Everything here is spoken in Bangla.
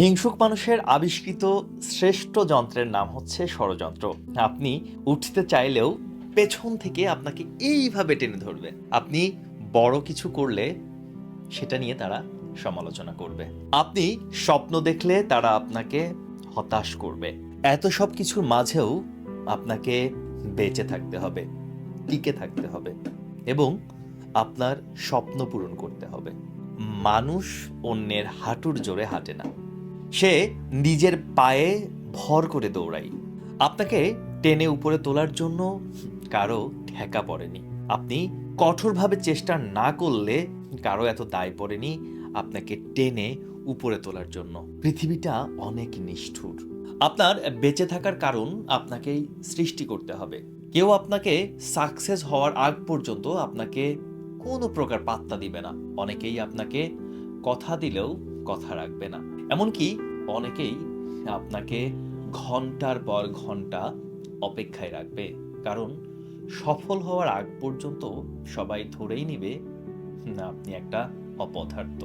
হিংসুক মানুষের আবিষ্কৃত শ্রেষ্ঠ যন্ত্রের নাম হচ্ছে ষড়যন্ত্র। আপনি উঠতে চাইলেও পেছন থেকে আপনাকে এইভাবে টেনে ধরবে। আপনি বড় কিছু করলে সেটা নিয়ে তারা সমালোচনা করবে। আপনি স্বপ্ন দেখলে তারা আপনাকে হতাশ করবে। এত সব কিছুর মাঝেও আপনাকে বেঁচে থাকতে হবে, টিকে থাকতে হবে এবং আপনার স্বপ্ন পূরণ করতে হবে। মানুষ অন্যের হাঁটুর জোরে হাঁটে না। সে নিজের পায়ে ভর করে দৌড়ায়। আপনাকে টেনে উপরে তোলার জন্য কারও ঠেকা পড়েনি। আপনি কঠোরভাবে চেষ্টা না করলে কারও এত দায় পড়েনি আপনাকে টেনে উপরে তোলার জন্য। পৃথিবীটা অনেক নিষ্ঠুর। আপনার বেঁচে থাকার কারণ আপনাকেই সৃষ্টি করতে হবে। কেউ আপনাকে সাকসেস হওয়ার আগ পর্যন্ত আপনাকে কোনো প্রকার পাত্তা দিবে না। অনেকেই আপনাকে কথা দিলেও কথা রাখবে না। এমনকি অনেকেই আপনাকে ঘণ্টার পর ঘণ্টা অপেক্ষায় রাখবে। কারণ সফল হওয়ার আগ পর্যন্ত সবাই ধরেই নিবে, না, আপনি একটা অপদার্থ।